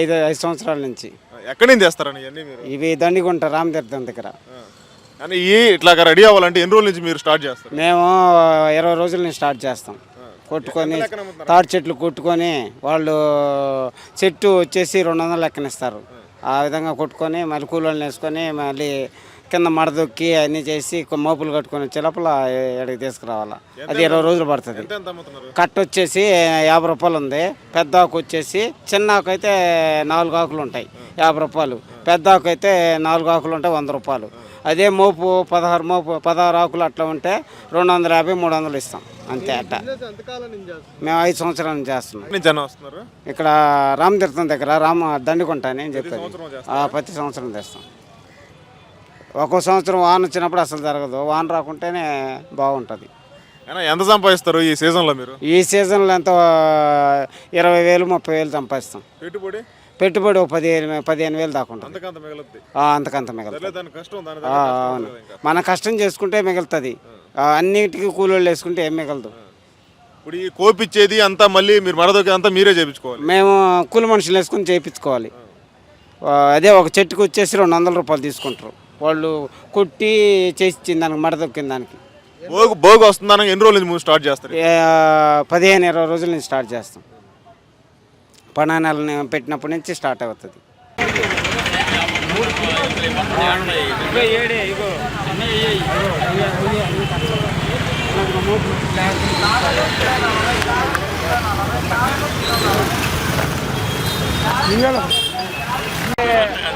ఐదు ఐదు సంవత్సరాల నుంచి. ఎక్కడి నుంచి ఇవన్నీ మీరు? ఇవి దండిగుంట రామతీర్థం దగ్గర. కానీ ఈ ఇట్లాగా రెడీ అవ్వాలంటే ఎన్ని రోజుల నుంచి మీరు స్టార్ట్ చేస్తారు? మేము ఇరవై రోజుల నుంచి స్టార్ట్ చేస్తాం. కొట్టుకొని తాటి చెట్లు కొట్టుకొని వాళ్ళు చెట్టు వచ్చేసి రెండు వందలు లెక్కనిస్తారు ఆ విధంగా కొట్టుకొని మళ్ళీ కూలోళ్ళని వేసుకొని మళ్ళీ కింద మడదొక్కి అన్నీ చేసి మోపులు కట్టుకొని వచ్చే లోపల ఎక్కడికి తీసుకురావాలా. అది ఇరవై రోజులు పడుతుంది. కట్ట వచ్చేసి యాభై రూపాయలు ఉంది. పెద్ద ఆకు వచ్చేసి చిన్న ఆకు అయితే నాలుగు ఆకులు ఉంటాయి. యాభై రూపాయలు. పెద్ద ఆకు అయితే నాలుగు ఆకులు ఉంటాయి వంద రూపాయలు. అదే మోపు పదహారు మోపు పదహారు ఆకులు అట్లా ఉంటే రెండు వందల యాభై మూడు వందలు ఇస్తాం. అంతే అట్ట. మేము ఐదు సంవత్సరాల నుంచి చేస్తున్నాం. ఇక్కడ రామతీర్థం దగ్గర రామ దండికొంట అని చెప్పేది. ప్రతి సంవత్సరం తెస్తాం ఒక్కో సంవత్సరం వాన వచ్చినప్పుడు అసలు జరగదు. వాన రాకుంటేనే బాగుంటుంది. అయినా ఎంత సంపాదిస్తారు ఈ సీజన్లో మీరు? ఈ సీజన్లో ఎంత? ఇరవై వేలు ముప్పై వేలు సంపాదిస్తాం. పెట్టుబడి? పెట్టుబడి ఒక పదిహేను పదిహేను వేలు దాకా ఉంటుంది. అంతకంత మిగులుద్ది. ఆ, అంతకంత మిగులుతుంది అవును. మన కష్టం చేసుకుంటే మిగులుతుంది. అన్నిటికీ కూలోళ్ళు వేసుకుంటే ఏం మిగలదు. ఇప్పుడు ఈ కోపిచ్చేది అంతా మళ్ళీ మీరు మరదొక అంతా మీరే చేపించుకోవాలి. మేము కూలి మనుషులు వేసుకుని చేయించుకోవాలి అదే ఒక చెట్టుకు వచ్చేసి రెండు వందల రూపాయలు తీసుకుంటారు. వాళ్ళు కొట్టి చేసి ఇచ్చిన దానికి మడదొక్కిన దానికి. భోగు భోగు వస్తుందని ఎన్ని రోజుల నుంచి ముందు స్టార్ట్ చేస్తారు? ఏ, పదిహేను ఇరవై రోజుల నుంచి స్టార్ట్ చేస్తాం. పనానాలని పెట్టినప్పటి నుంచి స్టార్ట్ అవుతుంది.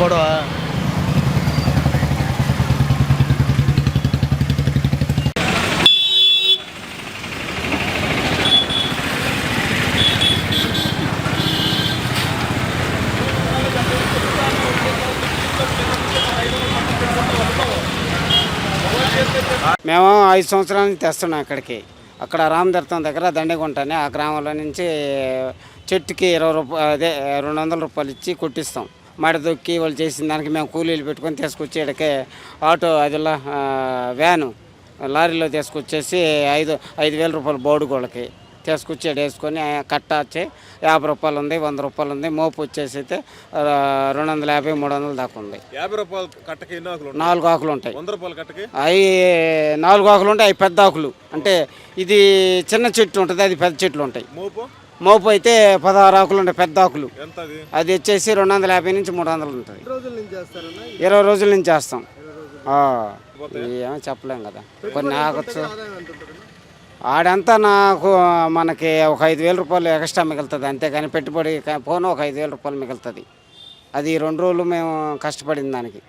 గొడవ. మేము ఐదు సంవత్సరాల నుంచి తెస్తున్నాం అక్కడికి అక్కడ రామదర్తం దగ్గర దండగుంటని ఆ గ్రామంలో నుంచి చెట్టుకి ఇరవై రూపాయలు అదే రెండు వందల రూపాయలు ఇచ్చి కొట్టిస్తాం. మడ దొక్కి వాళ్ళు చేసిన దానికి మేము కూలీలు పెట్టుకొని తీసుకొచ్చి ఇక్కడికి ఆటో అదిలా వ్యాను లారీలో తీసుకొచ్చేసి ఐదు ఐదు వేల రూపాయలు బోడుగోళ్ళకి తీసుకొచ్చి వేసుకొని కట్ట వచ్చి యాభై రూపాయలు ఉంది వంద రూపాయలు ఉంది మోపు వచ్చేసి అయితే రెండు వందల యాభై మూడు వందల దాకా ఉంది. యాభై రూపాయలు కట్టకి నాలుగు ఆకులు ఉంటాయి. వంద రూపాయల కట్టకి? అవి నాలుగు ఆకులు ఉంటాయి అవి పెద్ద ఆకులు. అంటే ఇది చిన్న చెట్టు ఉంటుంది అది పెద్ద చెట్లు ఉంటాయి. మోపు? మోపు అయితే పదహారు ఆకులు ఉంటాయి పెద్ద ఆకులు. అది వచ్చేసి రెండు వందల యాభై నుంచి మూడు వందలు ఉంటుంది ఇరవై రోజుల నుంచి చేస్తాం. ఏమో చెప్పలేం కదా. కొన్ని ఉంటుందన్నా? ఆడంతా నాకు మనకి ఒక ఐదు వేల రూపాయలు ఎక్స్ట్రా మిగులుతుంది. అంతేగాని పెట్టుబడి పోను ఒక ఐదు వేల రూపాయలు మిగులుతుంది. అది రెండు రోజులు మేము కష్టపడిన దానికి.